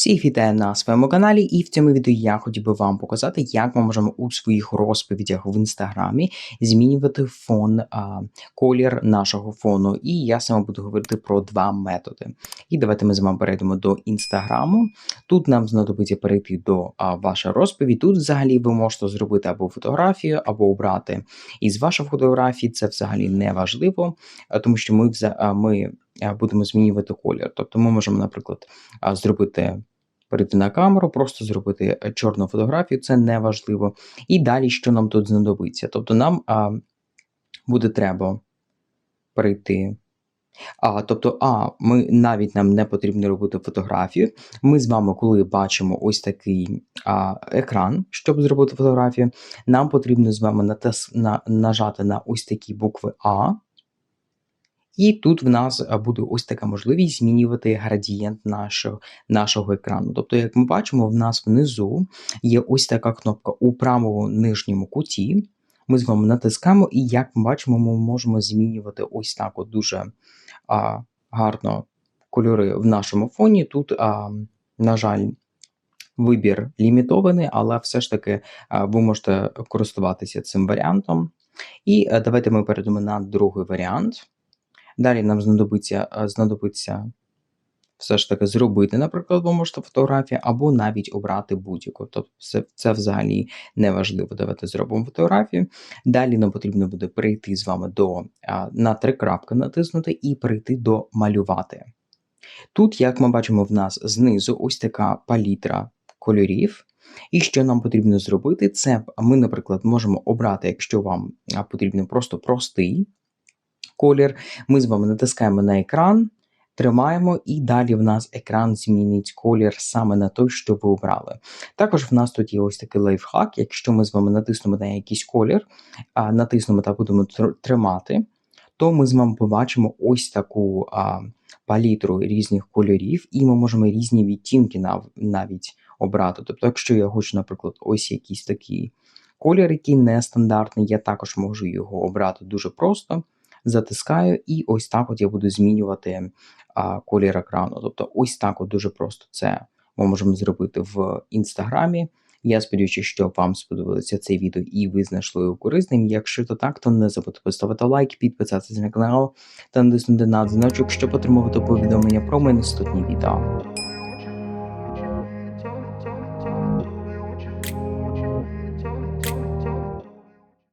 Всіх вітаю на своєму каналі, і в цьому відео я хотів би вам показати, як ми можемо у своїх розповідях в інстаграмі змінювати фон, а, колір нашого фону. І я саме буду говорити про два методи. І давайте ми з вами перейдемо до інстаграму. Тут нам знадобиться перейти до а, вашої розповіді. Тут взагалі ви можете зробити або фотографію, або обрати із вашої фотографії. Це взагалі не важливо, тому що ми, ми будемо змінювати колір. Тобто ми можемо, наприклад, зробити перейти на камеру, просто зробити е, чорну фотографію, це не важливо. І далі, що нам тут знадобиться? Тобто, нам а, буде треба перейти. А, тобто, а, ми навіть нам не потрібно робити фотографію. Ми з вами, коли бачимо ось такий а, екран, щоб зробити фотографію, нам потрібно з вами натис, на, нажати на ось такі букви А. І тут в нас буде ось така можливість змінювати градієнт нашого, нашого екрану. Тобто, як ми бачимо, в нас внизу є ось така кнопка у правому нижньому куті. Ми з вами натискаємо, і як ми бачимо, ми можемо змінювати ось так от дуже а, гарно кольори в нашому фоні. Тут, а, на жаль, вибір лімітований, але все ж таки а, ви можете користуватися цим варіантом. І а, давайте ми перейдемо на другий варіант. Далі нам знадобиться, знадобиться все ж таки зробити, наприклад, ви можете фотографію, або навіть обрати будь-яку. Тобто це, це взагалі не важливо. Давайте зробимо фотографію. Далі нам потрібно буде перейти з вами до на три крапки натиснути і перейти до малювати. Тут, як ми бачимо, в нас знизу ось така палітра кольорів. І що нам потрібно зробити, це ми, наприклад, можемо обрати, якщо вам а, потрібен просто простий колір. Ми з вами натискаємо на екран, тримаємо, і далі в нас екран змінить колір саме на той, що ви обрали. Також в нас тут є ось такий лайфхак. Якщо ми з вами натиснемо на якийсь колір, натиснемо та будемо тримати, то ми з вами побачимо ось таку а, палітру різних кольорів, і ми можемо різні відтінки нав- навіть обрати. Тобто, якщо я хочу, наприклад, ось якийсь такий колір, який нестандартний, я також можу його обрати дуже просто. Затискаю, і ось так от я буду змінювати а, колір екрану. Тобто, ось так от дуже просто це ми можемо зробити в інстаграмі. Я сподіваюся, що вам сподобалося це відео і ви знайшли його корисним. Якщо то так, то не забудьте поставити лайк, підписатися на канал та натиснути на дзвіночок, щоб отримувати повідомлення про мої наступні відео.